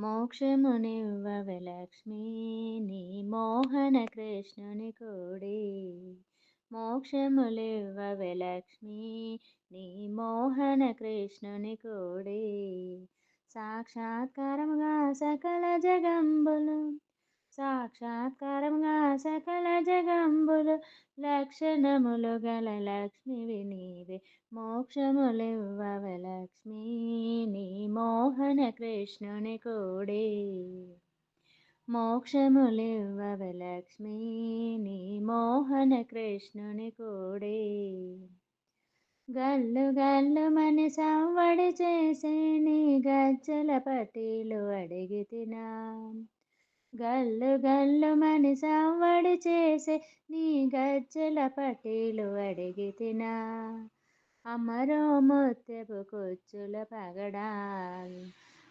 మోక్షమునివ్వవె లక్ష్మీ నీ మోహన కృష్ణుని కోడి. మోక్షములివ్వవె లక్ష్మీ నీ మోహన కృష్ణుని కోడి. సాక్షాత్కారముగా సకల జగంబులు సాక్షాత్కారముగా సకల జగంబులు లక్షణములు గల లక్ష్మివి నీవే మోక్షములివ్వవె లక్ష్మీ నీ కృష్ణుని కోడే. మోక్షములివ్వవె లక్ష్మీ నీ మోహన కృష్ణుని కోడే. గల్లు గల్లు మని సవ్వడి చేసే నీ గజ్జల పటీలు అడిగి తినా. గల్లు గల్లు మని సవ్వడి చేసే నీ గజ్జల పటీలు అడిగి తినా అమరో ముత్యపు కొచ్చుల పగడాల్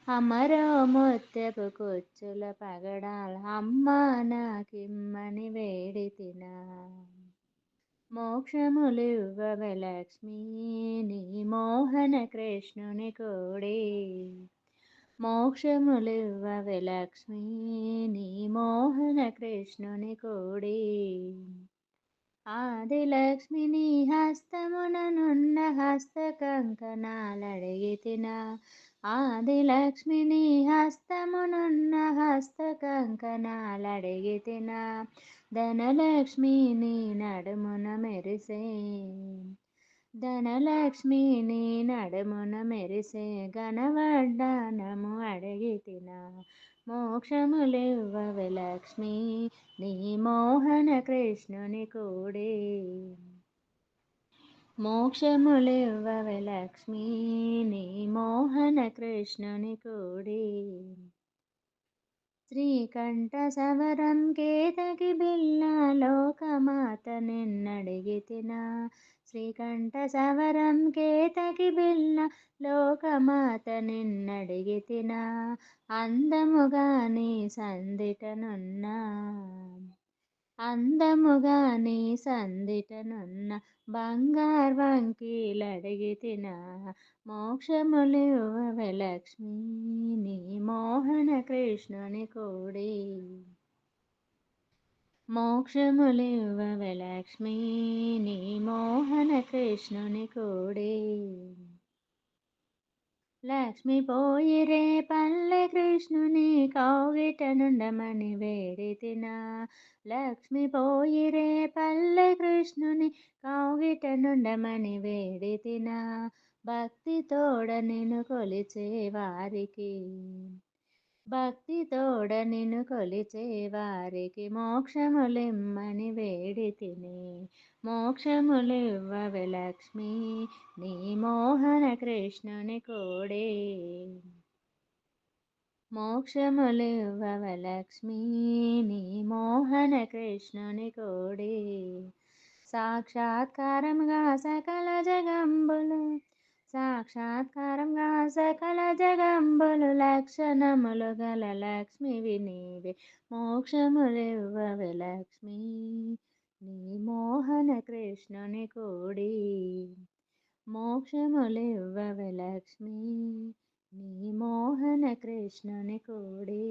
అమరో ముత్యపు కొచ్చుల పగడాల్ అమ్మ నాకిమ్మని వేడి తినా మోక్షములివ్వవె లక్ష్మీ నీ మోహన కృష్ణుని కోడి. మోక్షములివ్వవె లక్ష్మీ నీ మోహన కృష్ణుని కోడి. ఆదిలక్ష్మిని హస్తముననున్న హస్త కంకణాలడిగితిన ఆదిలక్ష్మిని హస్తమునున్న హస్త కంకణాలడిగితిన ధనలక్ష్మిని నడుమున మెరిసే. ధనలక్ష్మిని నడుమున మెరిసే. గణవడ్డానము అడిగితిన. మోక్షములివ్వవె లక్ష్మి నీ మోహన కృష్ణుని కూడే. మోక్షములివ్వవె లక్ష్మి నీ మోహన కృష్ణుని కూడే. శ్రీకంఠ సవరం కేతకి బిల్ల లోకమాత నిన్నడిగి శ్రీకంఠ సవరం కేతకి బిల్ల లోకమాత నిన్నడిగి అందముగా నీ సందిటనున్నా అందముగా నీ సందిటనున్న బంగారు వంకీలడిగి తినా లక్ష్మీ నీ కృష్ణుని కోడి మోక్షములివ్వవె లక్ష్మీ నీ మోహన కృష్ణుని కోడి లక్ష్మి పోయి రే పల్లె కృష్ణుని కౌగిట నుండమని వేడి తినా. లక్ష్మి పోయిరే పల్లె కృష్ణుని కౌగిట నుండమని వేడి భక్తి తోడ నేను కొలిచే వారికి భక్తి తోడ నిన్ను కొలిచే వారికి మోక్షములిమ్మని వేడి తిని మోక్షములివ్వవె లక్ష్మీ నీ మోహన కృష్ణుని కోడే. మోక్షములివ్వవె లక్ష్మీ నీ మోహన కృష్ణుని కోడే. సాక్షాత్కారంగా సకల జగంబులు సాక్షాత్కారంగా సకల జగంబులు లక్షణములు గల లక్ష్మి నీవే మోక్షములివ్వవె లక్ష్మి. నీ మోహన కృష్ణుని కూడి మోక్షములివ్వవె లక్ష్మి. నీ మోహన కృష్ణుని కూడి